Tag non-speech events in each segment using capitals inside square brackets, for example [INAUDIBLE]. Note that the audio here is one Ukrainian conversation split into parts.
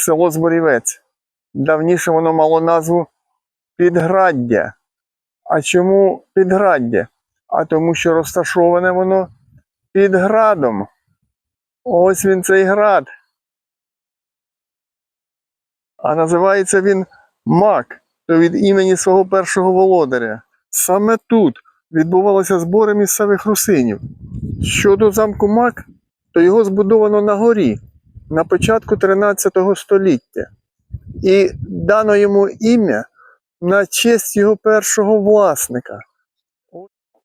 село Зборівець. Давніше воно мало назву Підграддя. А чому Підграддя? А тому, що розташоване воно під градом. Ось він цей град. А називається він Мак, то від імені свого першого володаря. Саме тут відбувалися збори місцевих русинів. Щодо замку Мак, то його збудовано на горі на початку 13 століття. І дано йому ім'я на честь його першого власника.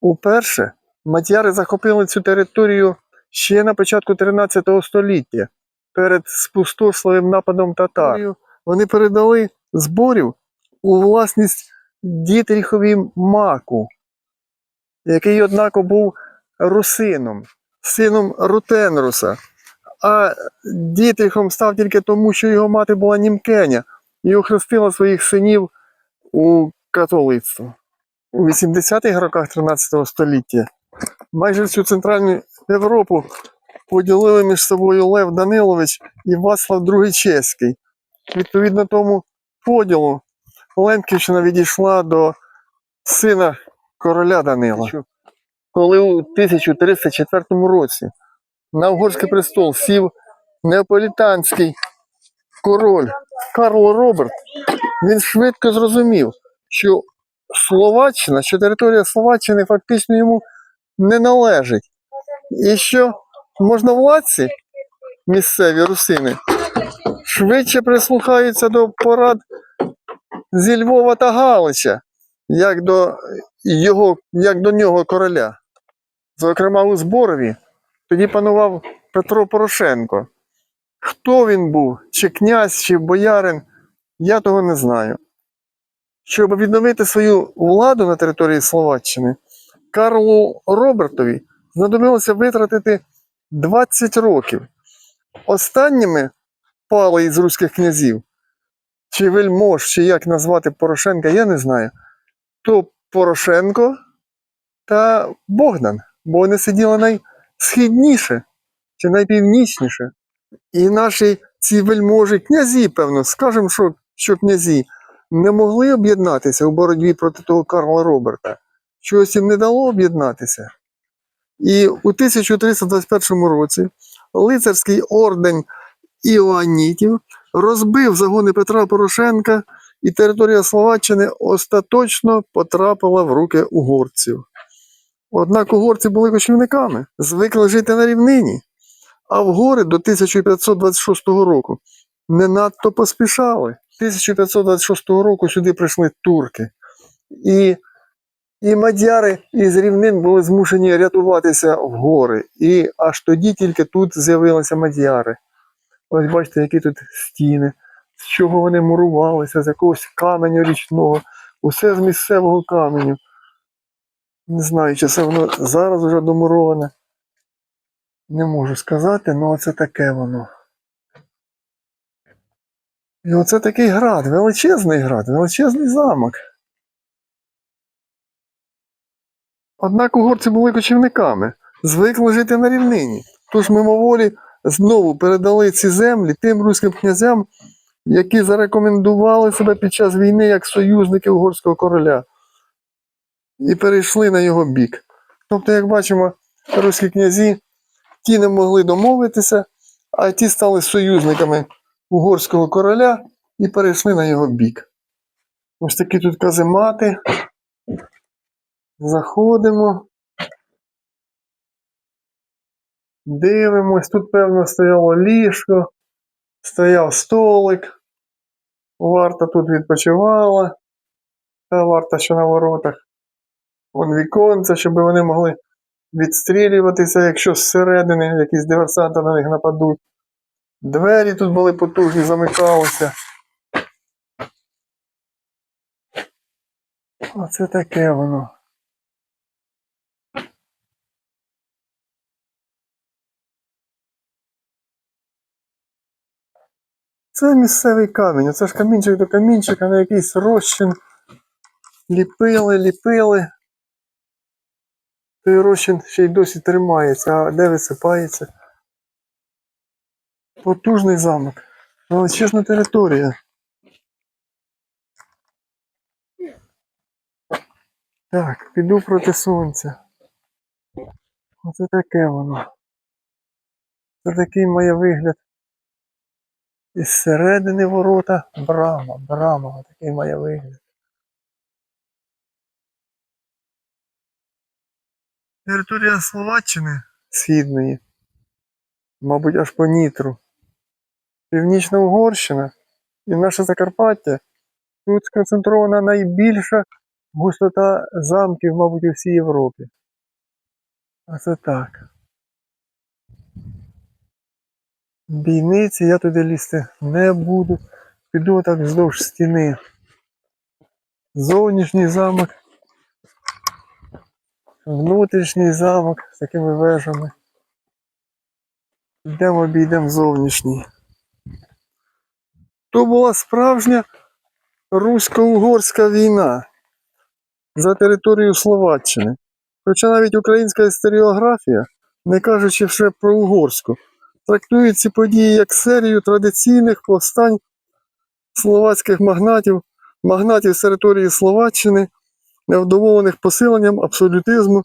Уперше мадяри захопили цю територію ще на початку 13 століття перед спустошливим нападом татар. Вони передали зборів у власність Дітріхові Маку, який, однако, був русином, сином Рутенруса. А Дітріхом став тільки тому, що його мати була німкеня і охрестила своїх синів у католицтво. У 80-х роках 13 століття майже всю Центральну Європу поділили між собою Лев Данилович і Вацлав II Чеський. Відповідно тому поділу Лемківщина відійшла до сина короля Данила. Коли у 1304 році на угорський престол сів неаполітанський король Карло Роберт, він швидко зрозумів, що Словаччина, що територія Словаччини фактично йому не належить. І що можновладці, місцеві русини, швидше прислухаються до порад зі Львова та Галича, як до, його, як до нього короля. Зокрема, у Зборові тоді панував Петро Порошенко. Хто він був, чи князь, чи боярин, я того не знаю. Щоб відновити свою владу на території Словаччини, Карлу Робертові знадобилося витратити 20 років. Останніми пали із руських князів, чи вельмож, чи як назвати Порошенка, я не знаю. То Порошенко та Богдан, бо вони сиділи найсхідніше чи найпівнічніше. І наші ці вельможі, князі, певно, скажемо, що, що князі, не могли об'єднатися у боротьбі проти того Карла Роберта. Чогось їм не дало об'єднатися. І у 1321 році лицарський орден Іоаннітів розбив загони Петра Порошенка, і територія Словаччини остаточно потрапила в руки угорців. Однак угорці були кочівниками, звикли жити на рівнині, а в гори до 1526 року не надто поспішали. 1526 року сюди прийшли турки. І, і мадяри із рівнин були змушені рятуватися в гори. І аж тоді тільки тут з'явилися мадяри. Ось бачите, які тут стіни, з чого вони мурувалися, з якогось каменю річного, усе з місцевого каменю. Не знаю, чи це воно зараз вже домуроване. Не можу сказати, але оце таке воно. І оце такий град, величезний град, величезний замок. Однак угорці були кочівниками, звикли жити на рівнині. Тож мимоволі знову передали ці землі тим руським князям, які зарекомендували себе під час війни як союзники угорського короля, і перейшли на його бік. Тобто, як бачимо, руські князі ті не могли домовитися, а ті стали союзниками угорського короля і перейшли на його бік. Ось такі тут каземати. Заходимо. Дивимось, тут, певно, стояло ліжко, стояв столик. Варта тут відпочивала. Та варта, що на воротах. Вон віконце, щоб вони могли відстрілюватися, якщо зсередини якісь диверсанти на них нападуть. Двері тут були потужні, замикалися. Оце таке воно. Це місцевий камінь. Це ж камінчик до камінчика на якийсь розчин. Ліпили, ліпили. Той розчин ще й досі тримається, а де висипається. Потужний замок. Величезна територія. Так, піду проти сонця. Оце таке воно. Це такий має вигляд. Із середини ворота брама, брама, такий має вигляд. Територія Словаччини східної, мабуть, аж по Нітру. Північна Угорщина і наше Закарпаття. Тут сконцентрована найбільша густота замків, мабуть, у всій Європі. А це так. Бійниці я туди лізти не буду. Піду так вздовж стіни. Зовнішній замок. Внутрішній замок з такими вежами. Йдемо обійдемо зовнішній. То була справжня русько-угорська війна за територію Словаччини. Хоча навіть українська історіографія, не кажучи вже про угорську, трактує ці події як серію традиційних повстань словацьких магнатів, магнатів з території Словаччини, невдоволених посиленням абсолютизму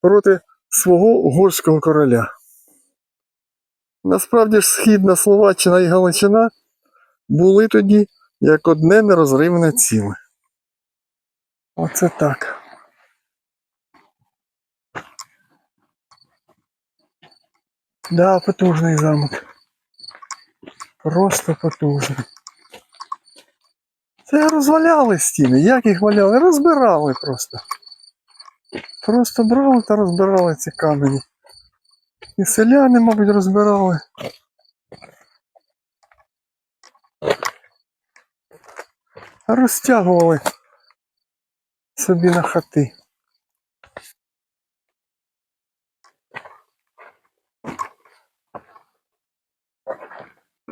проти свого угорського короля. Насправді ж Східна Словаччина і Галичина були тоді як одне нерозривне ціле. Оце так. Да, потужний замок. Просто потужний. Це розваляли стіни. Як їх валяли? Розбирали просто. Просто брали та розбирали ці камені. І селяни, мабуть, розбирали. Розтягували собі на хати.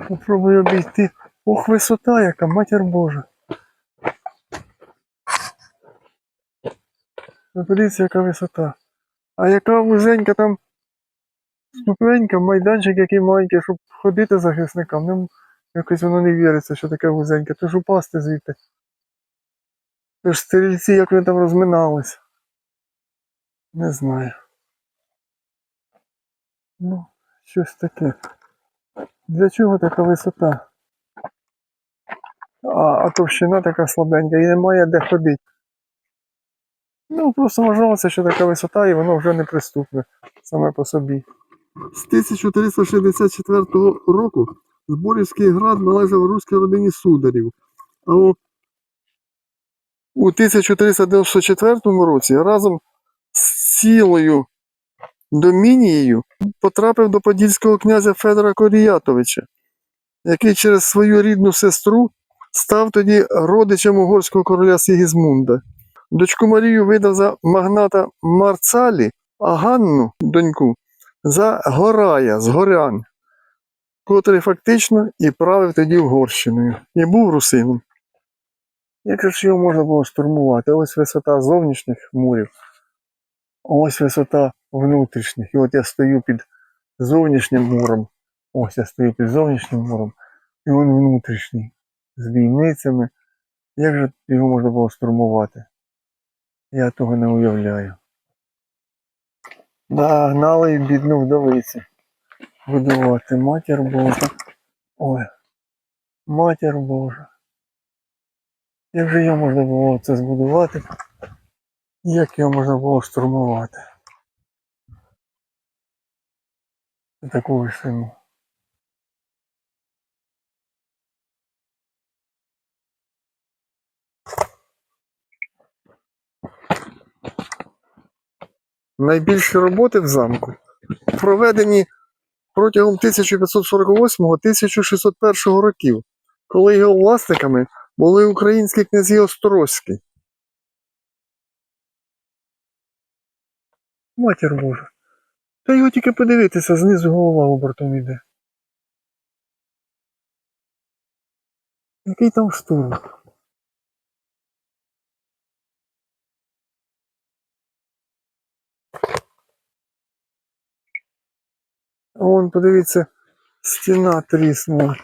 Попробую обійти. Ох, висота яка, матір Божа. Подивіться, яка висота. А яка вузенька там ступенька, майданчик який маленький, щоб ходити захисникам. Ну, якось воно не віриться, що таке вузеньке. То ж упасти звідти. То ж стрільці, як вони там розминались. Не знаю. Ну, щось таке. Для чого така висота? А, а товщина така слабенька і немає де ходити. Ну, просто вважалося, що така висота і воно вже неприступне саме по собі. З 1364 року Зборівський град належав руській родині сударів. А у, у 1394 році разом з цілою домінією потрапив до подільського князя Федора Коріятовича, який через свою рідну сестру став тоді родичем угорського короля Сігізмунда. Дочку Марію видав за магната Марцалі, а Ганну, доньку, за Горая з горян, котрий фактично і правив тоді Угорщиною, і був русином. Як ж його можна було штурмувати? Ось висота зовнішніх мурів, ось висота внутрішніх. І от я стою під зовнішнім муром. Ось я стою під зовнішнім муром, і він внутрішній, з бійницями. Як же його можна було штурмувати? Я того не уявляю. Да, гнали бідну вдовицю. Будувати. Матір Божа. Ой. Матір Божа. Як же його можна було це збудувати? Як його можна було штурмувати? Таку вишину. Найбільші роботи в замку проведені протягом 1548-1601 років, коли його власниками були українські князі Острозькі. Матір Божа. Та його тільки подивитися, знизу голова обертом іде. Який там штурм? Вон, подивіться, стіна тріснула.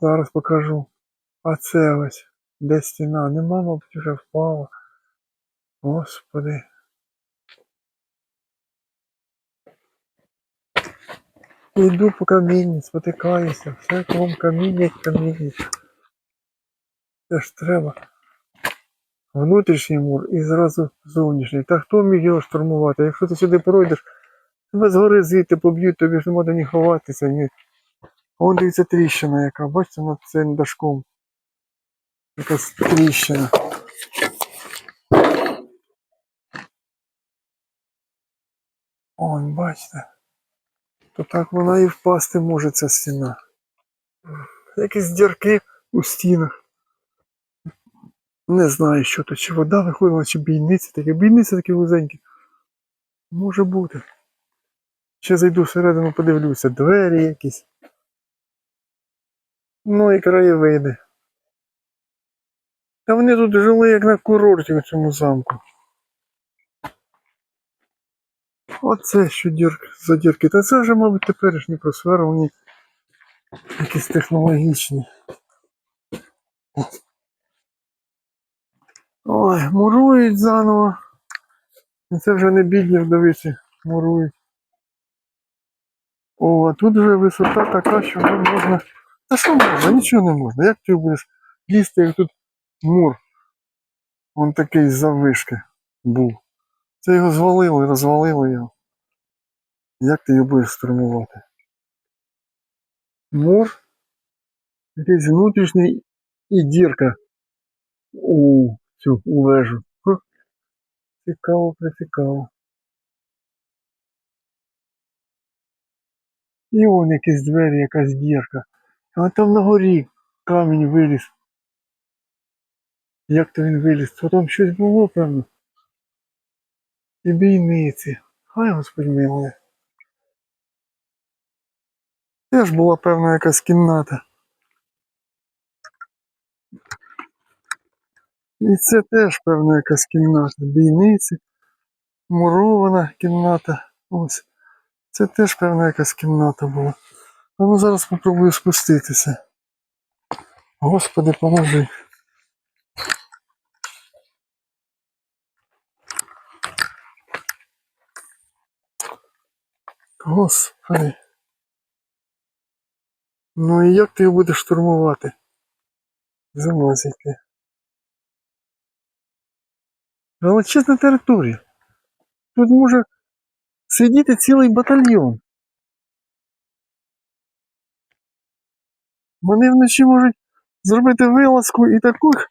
Зараз покажу. А це ось, де стіна. Нема, мабуть, вже впала. Господи. Йду по камінні, спотикаюся, все кругом каміння, каміння. Це ж треба. Внутрішній мур і зразу зовнішній. Та хто міг його штурмувати? Якщо ти сюди пройдеш, тебе згори звідти поб'ють, тобі ж нема де ні ховатися, ні. Вон дивіться тріщина яка, бачите, над цим дашком. Якась тріщина. Он, бачите. То так вона і впасти може ця стіна. Якісь дірки у стінах. Не знаю, що то, чи вода виходила, чи бійниці такі. Бійниці такі вузенькі. Може бути. Ще зайду всередину, подивлюся, двері якісь. Ну і краєвиди. Та вони тут жили як на курорті в цьому замку. Оце що дірки за дірки. Та це вже, мабуть, теперішні просфери, вони якісь технологічні. Ой, мурують заново. Це вже не бідні вдовиці мурують. О, а тут вже висота така, що вже можна. Та що можна? Нічого не можна. Як ти будеш лізти, як тут мур? Он такий з заввишки був. Це його звалили, розвалили його. Як ти його будеш штурмувати? Мур, якийсь внутрішній і дірка у цю у вежу. Цікаво, прицікаво. І вон якісь двері, якась дірка. А там на горі камінь виліз. Як то він виліз? То там щось було, певно. І бійниці. Хай Господь милує. Теж була певна якась кімната. І це теж певна якась кімната. Бійниці, мурована кімната. Ось. Це теж певна якась кімната була. Ну зараз спробую спуститися. Господи, поможи. Господи. Ну і як ти його будеш штурмувати? Замазити. Величезна територія. Тут може сидіти цілий батальйон. Вони вночі можуть зробити вилазку і таких,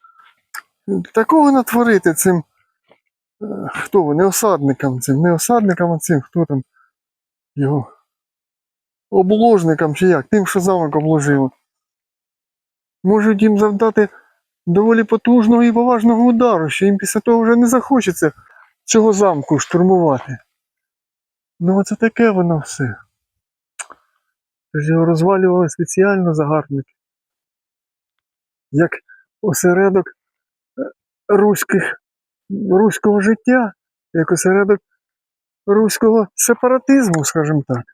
такого натворити цим. е, Хто вони? Осадникам цим. Не осадникам, а цим, хто там його. Обложникам чи як, тим, що замок обложив. Можуть їм завдати доволі потужного і поважного удару, що їм після того вже не захочеться цього замку штурмувати. Ну оце таке воно все. Його розвалювали спеціально загарбники. Як осередок е, руських, руського життя, як осередок руського сепаратизму, скажімо так.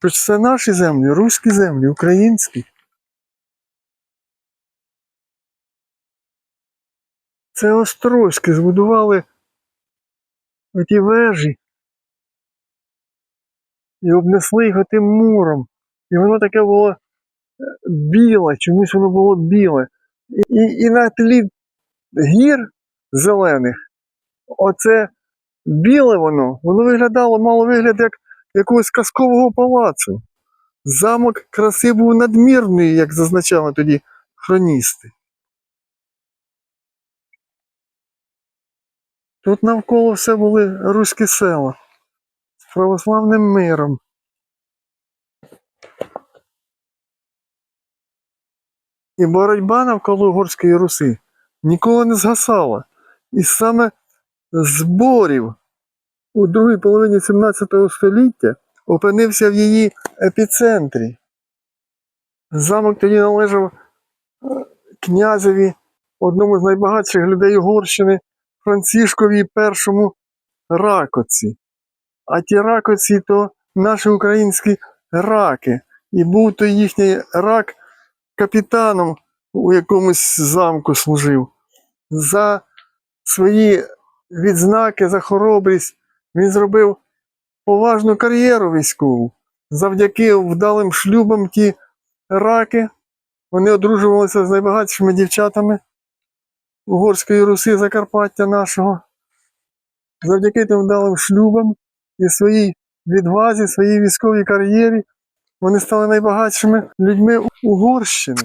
Тож це наші землі, руські землі, українські. Це Острозькі збудували оті вежі і обнесли його тим муром. І воно таке було е, біле, чомусь воно було біле. І, і, на тлі гір зелених, оце біле воно, воно виглядало, мало вигляд як якогось казкового палацу. Замок краси був надмірний, як зазначали тоді хроністи. Тут навколо все були руські села православним миром. І боротьба навколо Угорської Руси ніколи не згасала. І саме зборів у другій половині 17 століття опинився в її епіцентрі. Замок тоді належав е, князеві, одному з найбагатших людей Угорщини, Францішкові І Ракоці. А ті ракоці то наші українські раки. І був то їхній рак капітаном у якомусь замку служив. За свої відзнаки, за хоробрість він зробив поважну кар'єру військову. Завдяки вдалим шлюбам ті раки вони одружувалися з найбагатшими дівчатами Угорської Руси Закарпаття нашого. Завдяки тим вдалим шлюбам і своїй відвазі, своїй військовій кар'єрі вони стали найбагатшими людьми Угорщини.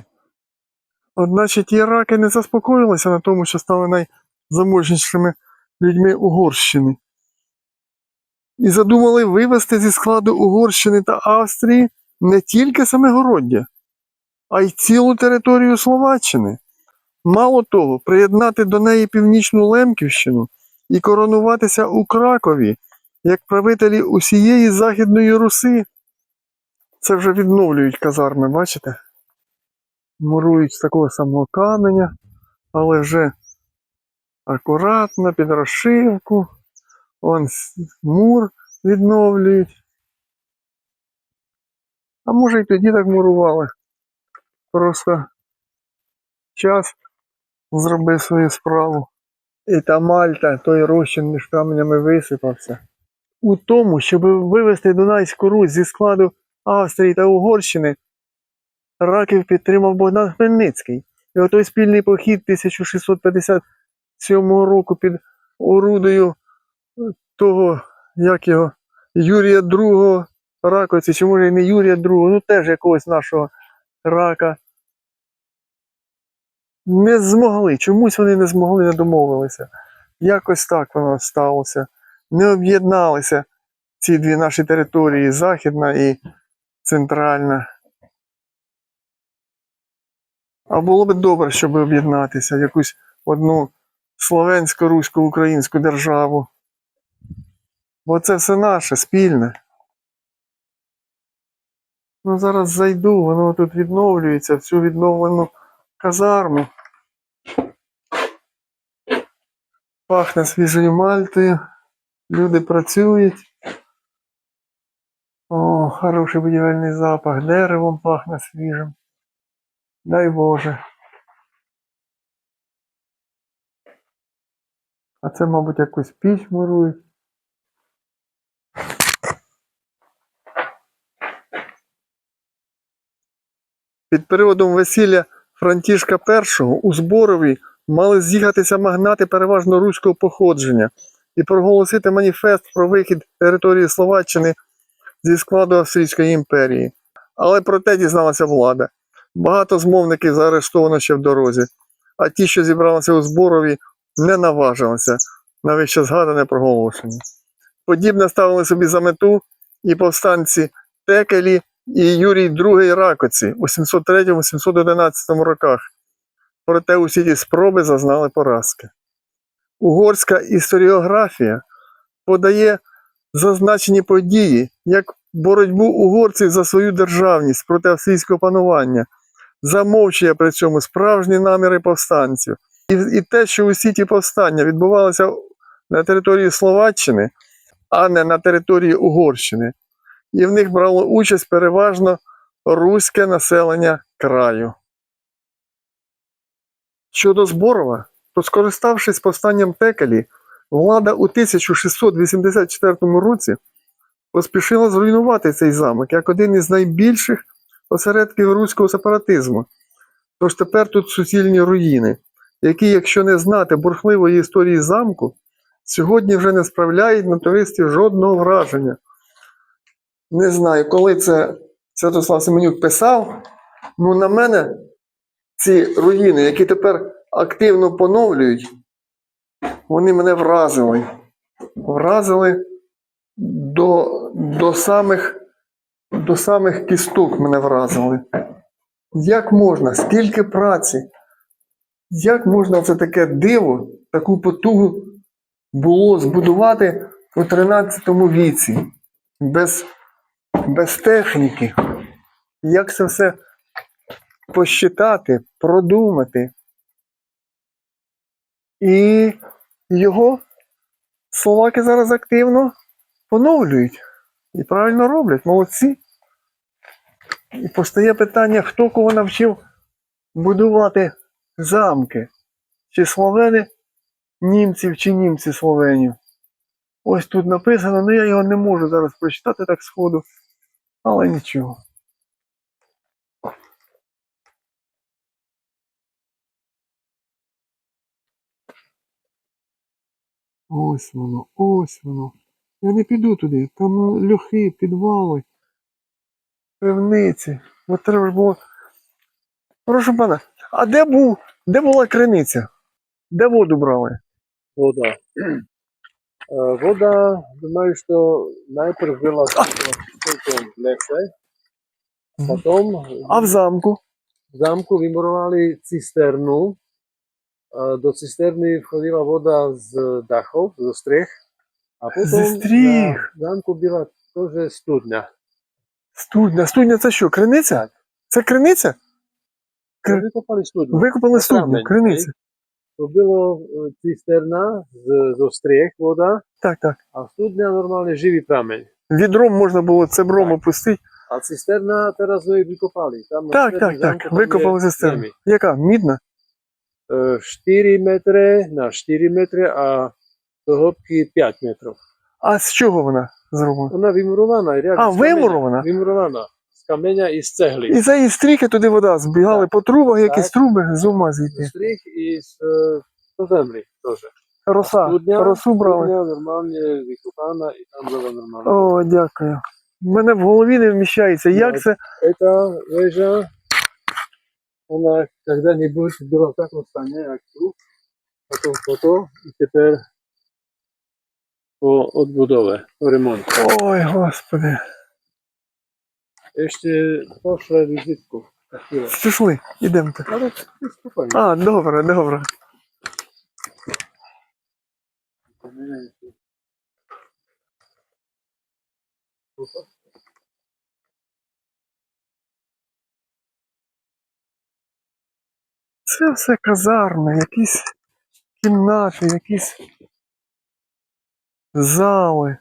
Одначе ті раки не заспокоїлися на тому, що стали найзаможнішими людьми Угорщини. І задумали вивести зі складу Угорщини та Австрії не тільки Семигороддя, а й цілу територію Словаччини. Мало того, приєднати до неї північну Лемківщину і коронуватися у Кракові як правителі усієї Західної Руси. Це вже відновлюють казарми, бачите? Мурують з такого самого каменя, але вже акуратно під розшивку. Он с- мур відновлюють. А може й тоді так мурували. Просто час зробив свою справу. І та Мальта, той розчин між каменями висипався. У тому, щоб вивести Дунайську Русь зі складу Австрії та Угорщини, Раків підтримав Богдан Хмельницький. І отой спільний похід 1657 року під орудою того, як його, Юрія II Раковці, чи може і не Юрія II, ну теж якогось нашого рака. Не змогли, чомусь вони не змогли, не домовилися. Якось так воно сталося. Не об'єдналися ці дві наші території, Західна і Центральна. А було б добре, щоб об'єднатися в якусь одну словенсько-русько-українську державу. Бо це все наше, спільне. Ну, зараз зайду, воно тут відновлюється, в цю відновлену казарму. Пахне свіжою мальтою. Люди працюють. О, хороший будівельний запах. Деревом пахне свіжим. Дай Боже. А це, мабуть, якусь піч мурують. Під приводом весілля Франтішка І у Зборові мали з'їхатися магнати переважно руського походження і проголосити маніфест про вихід території Словаччини зі складу Австрійської імперії. Але про те дізналася влада. Багато змовників заарештовано ще в дорозі, а ті, що зібралися у Зборові, не наважилися на вище згадане проголошення. Подібне ставили собі за мету і повстанці Текелі і Юрій II Ракоці у 703-711 роках. Проте усі ті спроби зазнали поразки. Угорська історіографія подає зазначені події як боротьбу угорців за свою державність проти австрійського панування, замовчує при цьому справжні наміри повстанців. І, і те, що усі ті повстання відбувалися на території Словаччини, а не на території Угорщини, і в них брало участь переважно руське населення краю. Щодо Зборова, то скориставшись повстанням Текелі, влада у 1684 році поспішила зруйнувати цей замок як один із найбільших осередків руського сепаратизму. Тож тепер тут суцільні руїни, які, якщо не знати бурхливої історії замку, сьогодні вже не справляють на туристів жодного враження. Не знаю, коли це Святослав Семенюк писав, ну на мене ці руїни, які тепер активно поновлюють, вони мене вразили. Вразили до, до, самих, до самих кісток мене вразили. Як можна, скільки праці, як можна це таке диво, таку потугу було збудувати у 13 віці, без, без техніки? Як це все посчитати, продумати? І його словаки зараз активно поновлюють і правильно роблять, молодці. І постає питання, хто кого навчив будувати замки. Чи словени німців, чи німці словенів. Ось тут написано, але я його не можу зараз прочитати так сходу. Але нічого. Ось воно, ось воно. Я не піду туди. Там льохи, підвали, пивниці. От треба ж було. Прошу пана, а де був? Де була криниця? Де воду брали? Вода. Э, [CLEARS THROAT] Вода, думаю, что najprv была в том лесе, потом А в замку? v zámku vymurovali cisternu. Do voda z dachov, zo striech. A potom Ze striech. na zámku byla tože studňa. Студня. Студня це що, криниця? Це криниця? Kr- studňu. Викопали Na студню, криниця. To e, cisterna z, zo striech voda Так, так. a studňa normálne živý prameň. Відром можна було цебром Так. опустити. A cisterna teraz ju vykopali. Tam na Так, так, так. tam Викопали je цистерну. zemi. Яка? Мідна? E, 4 метри на 4 метри, а до hĺbky 5 метрів. А з чого вона зроблена? Вона вимурована. А, з вимурована? Вимурована. З каменя і з цегли. І за її стріхи туди вода збігали Так. по трубах, якісь Так. труби з ума зійти. Стріх і з е, землі теж. Роса. Студня, Росу брали. студня нормально викопана і там було нормально. О, дякую. У мене в голові не вміщається. Як Так. це? Эта вежа, вона когда-нибудь була в такому стані, як тут. Потім фото, і тепер по odbudove, po remontu. Ой, господи. Пішли, ідемо. Ale ty spokojne. А, добре, добре. Це все казарми, якісь кімнати, якісь зали.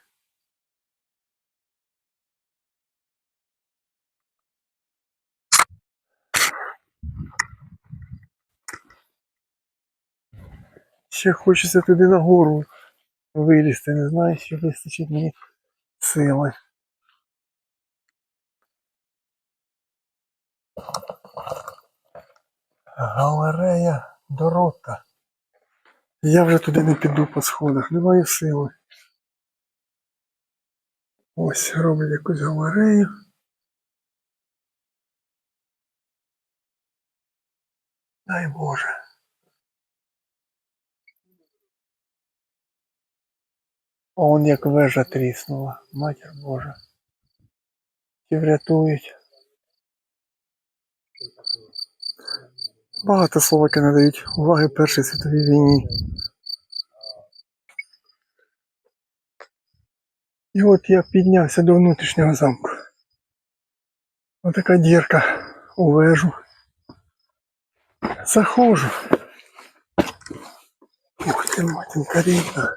Ще хочеться туди нагору вилізти, не знаю, чи вистачить мені сили. Галерея Дорота. Я вже туди не піду по сходах, не маю сили. Ось роблять якусь галерею. Дай Боже. Он як вежа тріснула, матір Божа. Ті врятують. Багато словаки надають уваги Першій світовій війні. І от я піднявся до внутрішнього замку. Отака дірка у вежу. Заходжу. Ух ти, матінка рідна.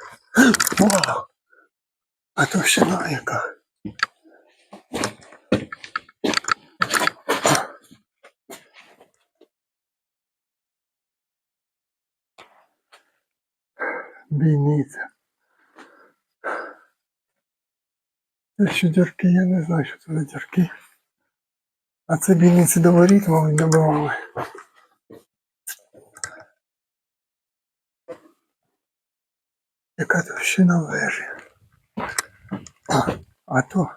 Вау! А товщина яка. Бійниця. Це що дірки, я не знаю, що це за дірки. А це бійниці до воріт, мабуть, добивали. Яка товщина вежі. А, а то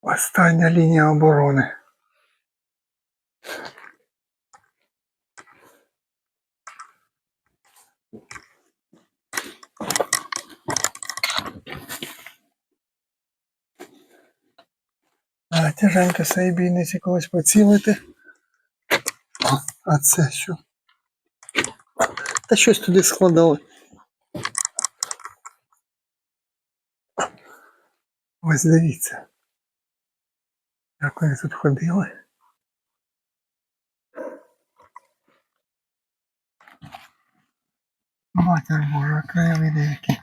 остання лінія оборони. А, тяженько з цієї бійниці когось поцілити. А, це що? Та щось туди складали. Ось дивіться. Як вони тут ходили. Матір Божа, краєвиди які.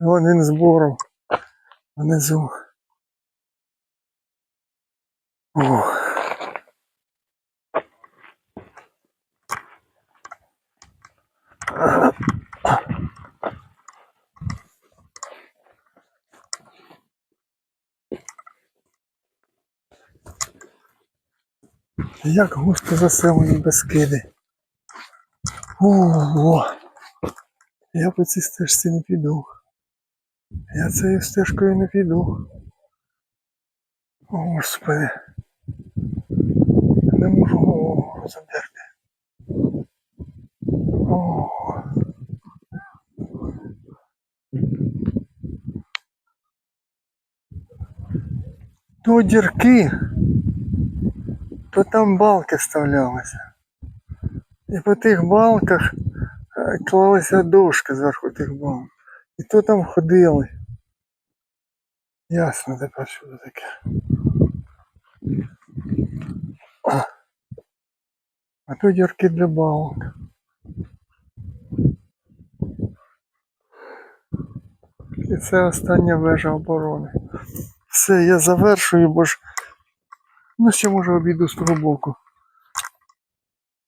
Вон він збору. Внизу. Ох. Як густо заселені безкиди. Ого! Я по цій стежці не піду. Я цією стежкою не піду. О, Господи. Можу. О. То дірки, то там балки вставлялися. І по тих балках е, клалася дошка зверху тих балок. І то там ходили. Ясно тепер, що таке. А, тут дірки для балок. І це остання вежа оборони. Все, я завершую, бо ж. Ну, ще може обійду з того боку.